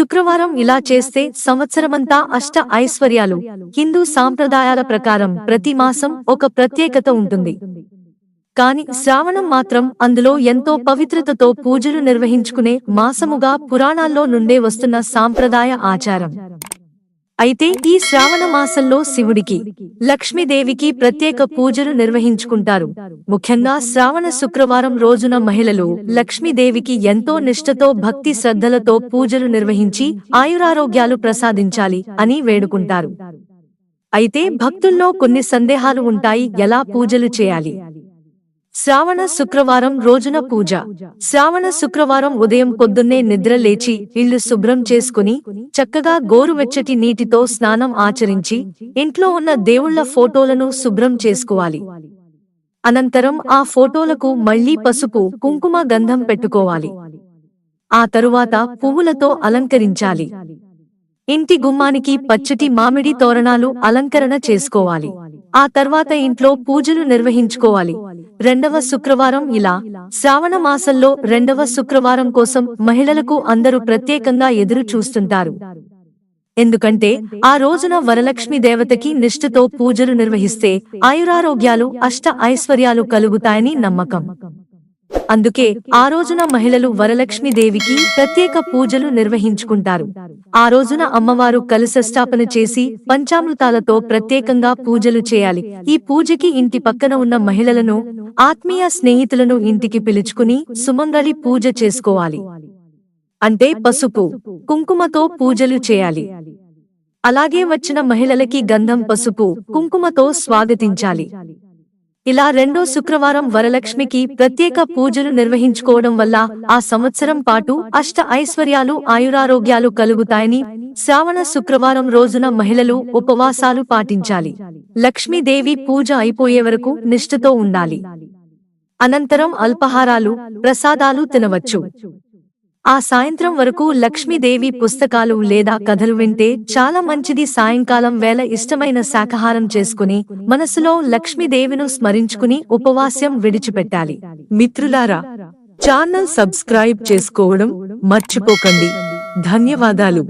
శుక్రవారం ఇలా చేస్తే సంవత్సరమంతా అష్ట ఐశ్వర్యాలు. హిందూ సాంప్రదాయాల ప్రకారం ప్రతి మాసం ఒక ప్రత్యేకత ఉంటుంది. కాని శ్రావణం మాత్రం అందులో ఎంతో పవిత్రతతో పూజలు నిర్వహించుకునే మాసముగా పురాణాల్లో నుండే వస్తున్న సాంప్రదాయ ఆచారం. అయితే ఈ శ్రావణ మాసంలో శివుడికి లక్ష్మీదేవికి ప్రత్యేక పూజలు నిర్వహించుకుంటారు. ముఖ్యంగా శ్రావణ శుక్రవారం రోజున మహిళలు లక్ష్మీదేవికి ఎంతో నిష్ఠతో భక్తి శ్రద్ధలతో పూజలు నిర్వహించి ఆయురారోగ్యాలు ప్రసాదించాలి అని వేడుకుంటారు. అయితే భక్తుల్లో కొన్ని సందేహాలు ఉంటాయి ఎలా పూజలు చేయాలి? శ్రావణ శుక్రవారం రోజున పూజ. శ్రావణ శుక్రవారం ఉదయం పొద్దున్నే నిద్ర లేచి ఇల్లు శుభ్రం చేసుకుని చక్కగా గోరువెచ్చటి నీటితో స్నానం ఆచరించి ఇంట్లో ఉన్న దేవుళ్ళ ఫోటోలను శుభ్రం చేసుకోవాలి. అనంతరం ఆ ఫోటోలకు మళ్ళీ పసుపు కుంకుమ గంధం పెట్టుకోవాలి. ఆ తరువాత పువ్వులతో అలంకరించాలి. ఇంటి గుమ్మానికి పచ్చటి మామిడి తోరణాలు అలంకరణ చేసుకోవాలి. ఆ తర్వాత ఇంట్లో పూజలు నిర్వహించుకోవాలి. రెండవ శుక్రవారం ఇలా. శ్రావణ మాసంలో రెండవ శుక్రవారం కోసం మహిళలకు అందరూ ప్రత్యేకంగా ఎదురు చూస్తుంటారు. ఎందుకంటే ఆ రోజున వరలక్ష్మి దేవతకి నిష్ఠతో పూజలు నిర్వహిస్తే ఆయురారోగ్యాలు అష్ట ఐశ్వర్యాలు కలుగుతాయని నమ్మకం. అందుకే ఆ రోజున మహిళలు వరలక్ష్మి దేవికి ప్రత్యేక పూజలు నిర్వహించుకుంటారు. ఆ రోజున అమ్మవారు కలశస్థాపన చేసి పంచామృతాలతో ప్రత్యేకంగా పూజలు చేయాలి. ఈ పూజకి ఇంటి పక్కన ఉన్న మహిళలను ఆత్మీయ స్నేహితులను ఇంటికి పిలుచుకుని సుమంగళి పూజ చేసుకోవాలి. అంటే పసుపు కుంకుమతో పూజలు చేయాలి. అలాగే వచ్చిన మహిళలకి గంధం పసుపు కుంకుమతో స్వాగతించాలి. ఇలా రెండో శుక్రవారం వరలక్ష్మికి ప్రత్యేక పూజలు నిర్వహించుకోవడం వల్ల ఆ సంవత్సరం పాటు అష్ట ఐశ్వర్యాలు ఆయురారోగ్యాలు కలుగుతాయని శ్రావణ శుక్రవారం రోజున మహిళలు ఉపవాసాలు పాటించాలి. లక్ష్మీదేవి పూజ అయిపోయే వరకు నిష్ఠతో ఉండాలి. అనంతరం అల్పహారాలు ప్రసాదాలు తినవచ్చు. ఆ సాయంత్రం వరకు లక్ష్మీదేవి పుస్తకాలు లేదా కథలు వింటే చాలా మంచిది. సాయంకాలం వేళ ఇష్టమైన శాకాహారం చేసుకుని మనసులో లక్ష్మీదేవిను స్మరించుకుని ఉపవాస్యం విడిచిపెట్టాలి. మిత్రులారా ఛానల్ సబ్స్క్రైబ్ చేసుకోవడం మర్చిపోకండి. ధన్యవాదాలు.